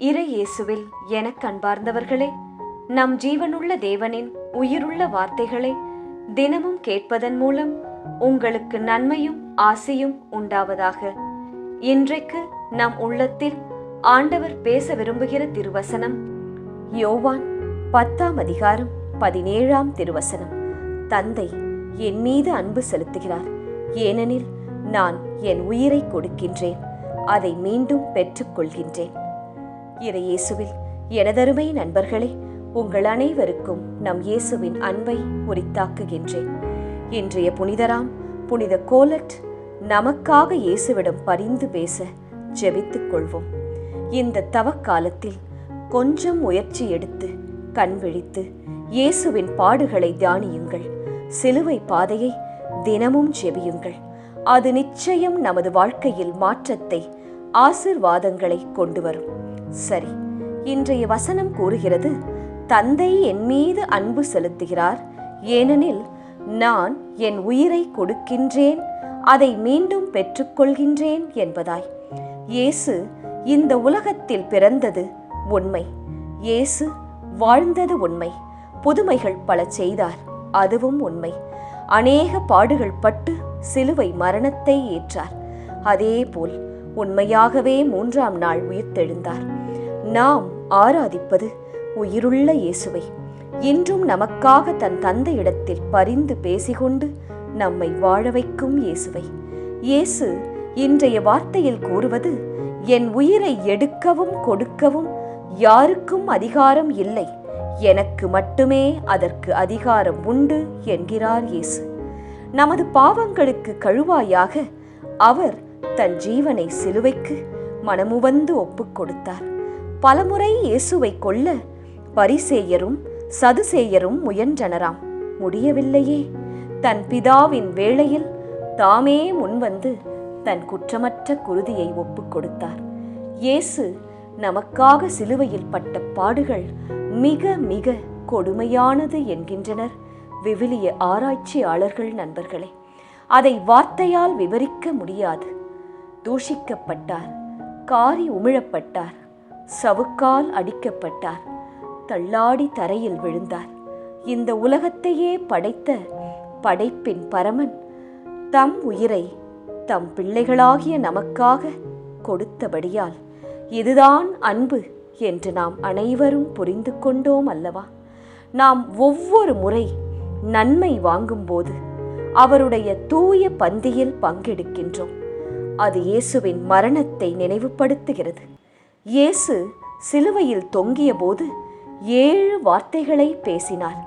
இறை இயேசுவில் எனக் அன்பார்ந்தவர்களே நம் ஜீவனுள்ள தேவனின் உயிருள்ள வார்த்தைகளை தினமும் கேட்பதன் மூலம் உங்களுக்கு நன்மையும் ஆசையும் உண்டாவதாக. இன்றைக்கு நம் உள்ளத்தில் ஆண்டவர் பேச விரும்புகிற திருவசனம் யோவான் பத்தாம் அதிகாரம் பதினேழாம் திருவசனம். தந்தை என் மீது அன்பு செலுத்துகிறார். ஏனெனில் நான் என் உயிரை கொடுக்கின்றேன். அதை மீண்டும் பெற்றுக்கொள்கின்றேன். இறையேசுவில் எனதருமை நண்பர்களே உங்கள் அனைவருக்கும் நம் இயேசுவின் அன்பை உரித்தாக்குகின்றேன். இன்றைய புனிதராம் புனித கோலட் நமக்காக இயேசுவிடம் பரிந்து பேச ஜெபித்துக் கொள்வோம். இந்த தவக்காலத்தில் கொஞ்சம் முயற்சி எடுத்து கண் விழித்து இயேசுவின் பாடுகளை தியானியுங்கள். சிலுவை பாதையை தினமும் ஜெபியுங்கள். அது நிச்சயம் நமது வாழ்க்கையில் மாற்றத்தை ஆசிர்வாதங்களை கொண்டு வரும். சரி இன்றைய வசனம் கூறுகிறது தந்தை என் மீது அன்பு செலுத்துகிறார். ஏனெனில் நான் என் உயிரை கொடுக்கின்றேன் அதை மீண்டும் பெற்றுக்கொள்கின்றேன் என்பதாய். இயேசு இந்த உலகத்தில் பிறந்தது உண்மை. இயேசு வாழ்ந்தது உண்மை. புதுமைகள் பல செய்தார் அதுவும் உண்மை. அநேக பாடுகள் பட்டு சிலுவை மரணத்தை ஏற்றார். அதேபோல் உண்மையாகவே மூன்றாம் நாள் உயிர்த்தெழுந்தார். நாம் ஆராதிப்பது உயிருள்ள இயேசுவை. இன்றும் நமக்காக தன் தந்தையிடத்தில் பரிந்து பேசிக்கொண்டு நம்மை வாழ வைக்கும் இயேசுவை. இயேசு இன்றைய வார்த்தையில் கூறுவது என் உயிரை எடுக்கவும் கொடுக்கவும் யாருக்கும் அதிகாரம் இல்லை. எனக்கு மட்டுமே அதற்கு அதிகாரம் உண்டு என்கிறார் இயேசு. நமது பாவங்களுக்கு கழுவாயாக அவர் தன் ஜீவனை சிலுவைக்கு மனமுவந்து ஒப்புக் கொடுத்தார். பலமுறை இயேசுவை கொல்ல பரிசேயரும் சதுசேயரும் முயன்றனராம். முடியவில்லையே. தன் பிதாவின் வேளையில் தாமே முன்வந்து தன் குற்றமற்ற குருதியை ஒப்புக் கொடுத்தார். இயேசு நமக்காக சிலுவையில் பட்ட பாடுகள் மிக மிக கொடுமையானது என்கின்றனர். விவிலிய ஆராய்ச்சியாளர்கள் நண்பர்களே அதை வார்த்தையால் விவரிக்க முடியாது. தூஷிக்கப்பட்டார். காரி உமிழப்பட்டார். சவுக்கால் அடிக்கப்பட்டார். தள்ளாடி தரையில் விழுந்தார். இந்த உலகத்தையே படைத்த படைப்பின் பரமன் தம் உயிரை தம் பிள்ளைகளாகிய நமக்காக கொடுத்தபடியால் இதுதான் அன்பு என்று நாம் அனைவரும் புரிந்து கொண்டோம் அல்லவா? நாம் ஒவ்வொரு முறை நன்மை வாங்கும்போது அவருடைய தூய பந்தியில் பங்கெடுக்கின்றோம். அது இயேசுவின் மரணத்தை நினைவுபடுத்துகிறது. இயேசு சிலுவையில் தொங்கிய போது ஏழு வார்த்தைகளை பேசினார்.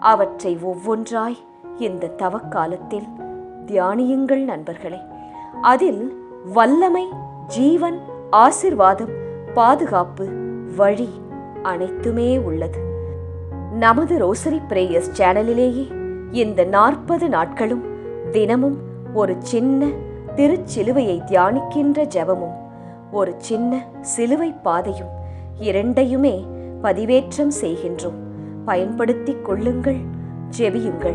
அவற்றை ஒவ்வொன்றாய் இந்த தவக்காலத்தில் தியானியுங்கள் நண்பர்களே. அதில் வல்லமை ஜீவன் ஆசிர்வாதம் பாதுகாப்பு வழி அனைத்துமே உள்ளது. நமது ரோசரி பிரேயர்ஸ் சேனலிலேயே இந்த நாற்பது நாட்களும் தினமும் ஒரு சின்ன திருச்சிலுவையை தியானிக்கின்ற ஜெபமும் ஒரு சின்ன சிலுவை பாதையும் இரண்டையுமே பதிவேற்றம் செய்கின்றோம். பயன்படுத்திக் கொள்ளுங்கள் ஜெபியுங்கள்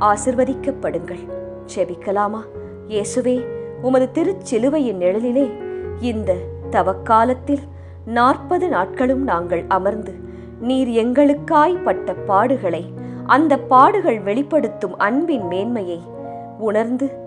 ஆசிர்வதிக்கப்படுங்கள். ஜெபிக்கலாமா? இயேசுவே உமது திருச்சிலுவையின் நிழலிலே இந்த தவக்காலத்தில் நாற்பது நாட்களும் நாங்கள் அமர்ந்து நீர் எங்களுக்காய் பட்ட பாடுகளை அந்த பாடுகள் வெளிப்படுத்தும் அன்பின் மேன்மையை உணர்ந்து